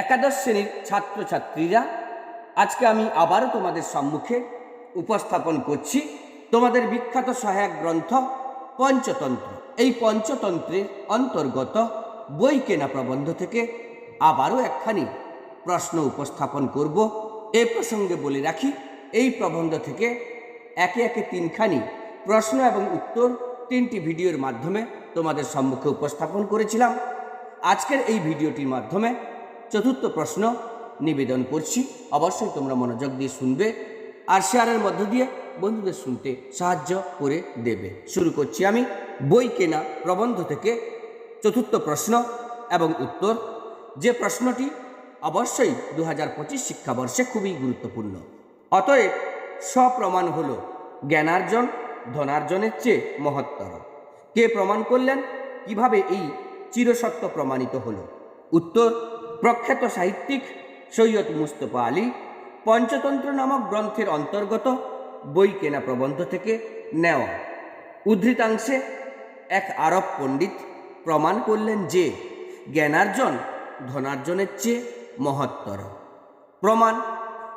একাদশ শ্রেণির ছাত্রছাত্রীরা, আজকে আমি আবারও তোমাদের সম্মুখে উপস্থাপন করছি তোমাদের বিখ্যাত সহায়ক গ্রন্থ পঞ্চতন্ত্র। এই পঞ্চতন্ত্রের অন্তর্গত বই কেনা প্রবন্ধ থেকে আবারও একখানি প্রশ্ন উপস্থাপন করব। এ প্রসঙ্গে বলে রাখি, এই প্রবন্ধ থেকে একে একে তিনখানি প্রশ্ন এবং উত্তর তিনটি ভিডিওর মাধ্যমে তোমাদের সম্মুখে উপস্থাপন করেছিলাম। আজকের এই ভিডিওটির মাধ্যমে চতুর্থ প্রশ্ন নিবেদন করছি। অবশ্যই তোমরা মনোযোগ দিয়ে শুনবে আর শেয়ারের মধ্য দিয়ে বন্ধুদের শুনতে সাহায্য করে দেবে। শুরু করছি আমি। বই কেনা প্রবন্ধ থেকে চতুর্থ প্রশ্ন এবং উত্তর। যে প্রশ্নটি অবশ্যই দু হাজার পঁচিশ শিক্ষাবর্ষে খুবই গুরুত্বপূর্ণ। অতএব স্বপ্রমাণ হল জ্ঞানার্জন ধনার্জনের চেয়ে মহত্তর। কে প্রমাণ করলেন? কীভাবে এই চিরসত্য প্রমাণিত হলো? উত্তর প্রখ্যাত সাহিত্যিক সৈয়দ মুস্তফা আলী পঞ্চতন্ত্র নামক গ্রন্থের অন্তর্গত বই কেনা প্রবন্ধ থেকে নেওয়া। উদ্ধৃতাংশে এক আরব পণ্ডিত প্রমাণ করলেন যে জ্ঞানার্জন ধনার্জনের চেয়ে মহত্তর। প্রমাণ,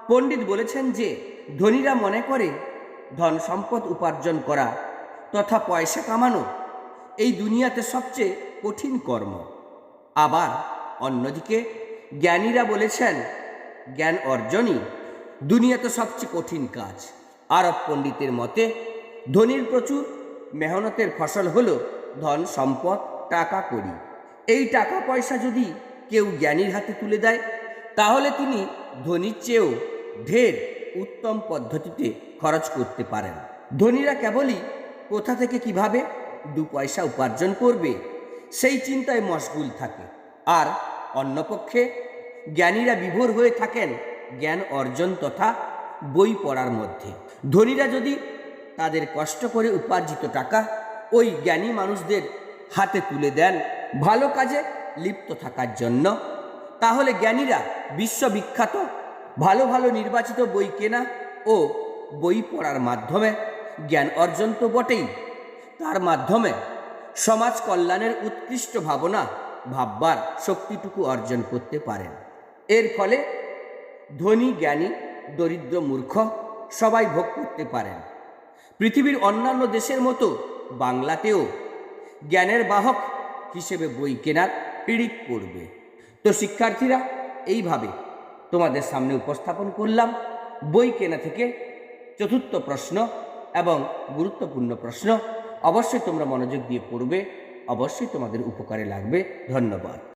পণ্ডিত বলেছেন যে ধনীরা মনে করে ধন সম্পদ উপার্জন করা তথা পয়সা কামানো এই দুনিয়াতে সবচেয়ে কঠিন কর্ম। আবার অন্যদিকে জ্ঞানীরা বলেছেন, জ্ঞান অর্জনই দুনিয়াতে সবচেয়ে কঠিন কাজ। আরব পণ্ডিতের মতে, ধনীর প্রচুর মেহনতের ফসল হল ধন, সম্পদ, টাকা করি এই টাকা পয়সা যদি কেউ জ্ঞানীর হাতে তুলে দেয়, তাহলে তিনি ধনীর চেয়েও ঢের উত্তম পদ্ধতিতে খরচ করতে পারেন। ধনীরা কেবলই কোথা থেকে কীভাবে দু পয়সা উপার্জন করবে, সেই চিন্তায় মশগুল থাকে। আর অন্যপক্ষে জ্ঞানীরা বিভোর হয়ে থাকেন জ্ঞান অর্জন তথা বই পড়ার মধ্যে। ধনীরা যদি তাদের কষ্ট করে উপার্জিত টাকা ওই জ্ঞানী মানুষদের হাতে তুলে দেন ভালো কাজে লিপ্ত থাকার জন্য, তাহলে জ্ঞানীরা বিশ্ববিখ্যাত, ভালো ভালো নির্বাচিত বই কেনা ও বই পড়ার মাধ্যমে জ্ঞান অর্জন তো বটেই। তার মাধ্যমে সমাজ কল্যাণের উৎকৃষ্ট ভাবনা ভাববার শক্তিটুকু অর্জন করতে পারেন। এর ফলে ধনী, জ্ঞানী, দরিদ্র, মূর্খ সবাই ভোগ করতে পারেন। পৃথিবীর অন্যান্য দেশের মতো বাংলাতেও জ্ঞানের বাহক হিসেবে বই কেনার পিড়িত পড়বে। তো শিক্ষার্থীরা, এইভাবে তোমাদের সামনে উপস্থাপন করলাম বই কেনা থেকে চতুর্থ প্রশ্ন এবং গুরুত্বপূর্ণ প্রশ্ন। অবশ্যই তোমরা মনোযোগ দিয়ে পড়বে। অবশ্যই তোমাদের উপকারে লাগবে। ধন্যবাদ।